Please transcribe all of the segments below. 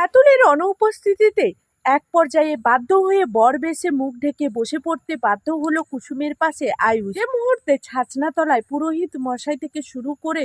রাতুলের অনুপস্থিতিতে এক পর্যায়ে বাধ্য হয়ে বর বেশে মুখ ঢেকে বসে পড়তে বাধ্য হলো কুসুমের পাশে আয়ুষ। যে মুহূর্তে ছাচনা তলায় পুরোহিত মশাই থেকে শুরু করে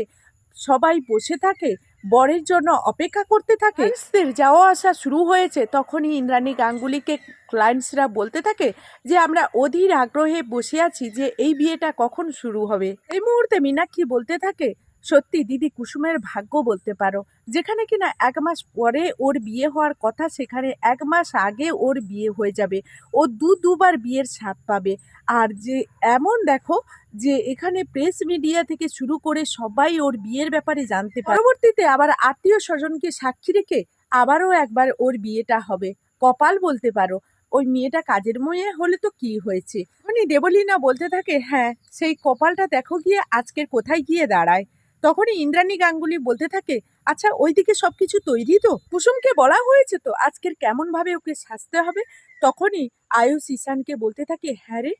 সবাই বসে থাকে, বরের জন্য অপেক্ষা করতে থাকে। ক্লায়েন্টসদের যাওয়া আসা শুরু হয়েছে, তখনই ইন্দ্রাণী গাঙ্গুলিকে ক্লায়েন্টসরা বলতে থাকে যে, আমরা অধীর আগ্রহে বসে আছি যে, এই বিয়েটা কখন শুরু হবে? এই মুহূর্তে মীনাক্ষী বলতে থাকে সত্যি দিদি কুসুমের ভাগ্য বলতে পারো। যেখানে কিনা এক মাস পরে ওর বিয়ে হওয়ার কথা, সেখানে এক মাস আগে ওর বিয়ে হয়ে যাবে। ও দু দুবার বিয়ের স্বাদ পাবে। আর যে এমন দেখো যে এখানে প্রেস মিডিয়া থেকে শুরু করে সবাই ওর বিয়ের ব্যাপারে জানতে পারে। পরবর্তীতে আবার আত্মীয় স্বজনকে সাক্ষী রেখে আবারও একবার ওর বিয়েটা হবে। কপাল বলতে পারো, ওই মেয়েটা কাজের মেয়ে হলে তো কি হয়েছে? উনি দেবলীনা বলতে থাকে হ্যাঁ সেই কপালটা দেখো গিয়ে, আজকের কোথায় গিয়ে দাঁড়ায়? তখনই ইন্দ্রাণী গাঙ্গুলি বলতে থাকে আচ্ছা ওইদিকে সব কিছু তৈরি তো? কুসুমকে বলা হয়েছে তো? আজকের কেমনভাবে ওকে সাজতে হবে? তখনই আয়ুষ ঈশানকে বলতে থাকে হ্যাঁ রে,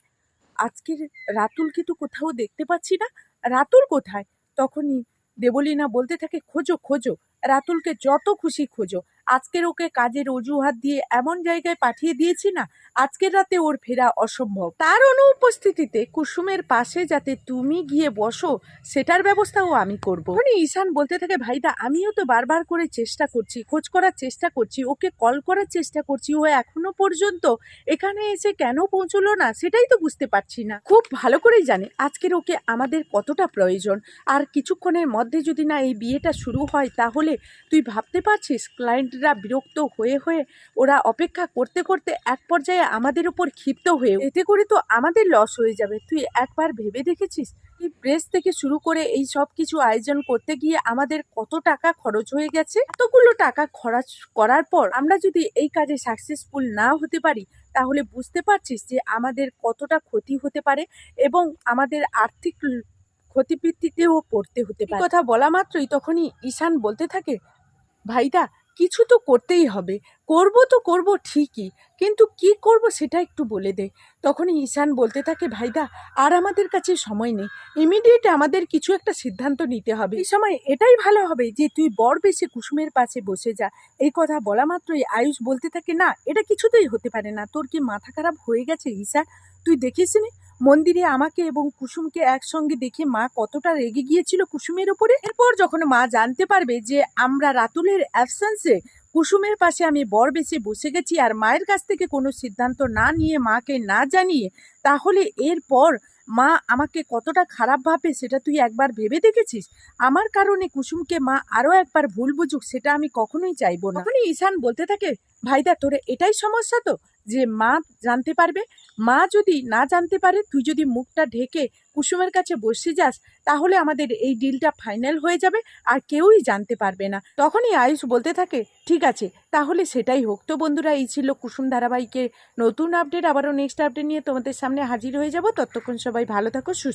আজকের রাতুলকে তো কোথাও দেখতে পাচ্ছি না। রাতুল কোথায়? তখনই দেবলীনা বলতে থাকে, খোঁজো খোঁজো। রাতুলকে যত খুশি খোঁজো। আজকের ওকে কাজের অজুহাত দিয়ে এমন জায়গায় পাঠিয়ে দিয়েছি না, আজকের রাতে ওর ফেরা অসম্ভব। তার অনুপস্থিতিতে কুসুমের পাশে যাতে তুমি গিয়ে বসো, সেটার ব্যবস্থাও আমি করব। ঈশান বলতে থাকে, ভাইদা, আমিও তো বারবার করে চেষ্টা করছি, খোঁজ করার চেষ্টা করছি, ওকে কল করার চেষ্টা করছি, ও এখনও পর্যন্ত এখানে এসে কেন পৌঁছলো না, সেটাই তো বুঝতে পারছি না। খুব ভালো করেই জানে, আজকের ওকে আমাদের কতটা প্রয়োজন। আর কিছুক্ষণের মধ্যে যদি না এই বিয়েটা শুরু হয়, তাহলে তুই ভাবতে পারছিস ক্লায়েন্টরা বিরক্ত হয়ে হয়ে ওরা অপেক্ষা করতে করতে এক পর্যায়ে আমাদের উপর ক্ষিপ্ত হয়ে এতে করে তো আমাদের লস হয়ে যাবে। তুই একবার ভেবে দেখেছিস? এই প্রেস থেকে শুরু করে এই সব কিছু আয়োজন করতে গিয়ে আমাদের কত টাকা খরচ হয়ে গেছে? এতগুলো টাকা খরচ করার পর আমরা যদি এই কাজে সাকসেসফুল না হতে পারি, তাহলে বুঝতে পারছিস যে আমাদের কতটা ক্ষতি হতে পারে এবং আমাদের আর্থিক ক্ষতিবৃত্তিতেও পড়তে হতে পারে। কথা বলা মাত্রই তখনই ঈশান বলতে থাকে, ভাইদা কিছু তো করতেই হবে। করব তো করব ঠিকই, কিন্তু কি করব সেটা একটু বলে দে। তখনই ঈশান বলতে থাকে ভাইদা আর আমাদের কাছে সময় নেই। ইমিডিয়েট আমাদের কিছু একটা সিদ্ধান্ত নিতে হবে। এই সময় এটাই ভালো হবে যে, তুই বর বেশি কুসুমের পাশে বসে যা। এই কথা বলা মাত্রই আয়ুষ বলতে থাকে, না, এটা কিছুতেই হতে পারে না। তোর কি মাথা খারাপ হয়ে গেছে ঈশা তুই দেখিসনি? মন্দিরে আমাকে এবং কুসুমকে একসঙ্গে দেখে মা কতটা রেগে গিয়েছিল কুসুমের ওপরে এরপর যখন মা জানতে পারবে যে আমরা রাতুলের অ্যাবসেন্সে কুসুমের পাশে আমি বর বেশি বসে গেছি আর মায়ের কাছ থেকে কোনো সিদ্ধান্ত না নিয়ে মাকে না জানিয়ে, তাহলে এরপর মা আমাকে কতটা খারাপ ভাবে সেটা তুই একবার ভেবে দেখেছিস? আমার কারণে কুসুমকে মা আরও একবার ভুল বুঝুক সেটা আমি কখনোই চাইব না। ঈশান বলতে থাকে, ভাইদা, তোর এটাই সমস্যা তো? যে মা জানতে পারবে, মা যদি না জানতে পারে, তুই যদি মুখটা ঢেকে কুসুমের কাছে বসে যাস, তাহলে আমাদের এই ডিলটা ফাইনাল হয়ে যাবে, আর কেউই জানতে পারবে না। তখনই আয়ুষ বলতে থাকে, ঠিক আছে, তাহলে সেটাই হোক। তো বন্ধুরা, এই ছিল কুসুম ধারাবাহিকের নতুন আপডেট আবারও নেক্সট আপডেট নিয়ে তোমাদের সামনে হাজির হয়ে যাব। ততক্ষণ সবাই ভালো থাকো, সুস্থ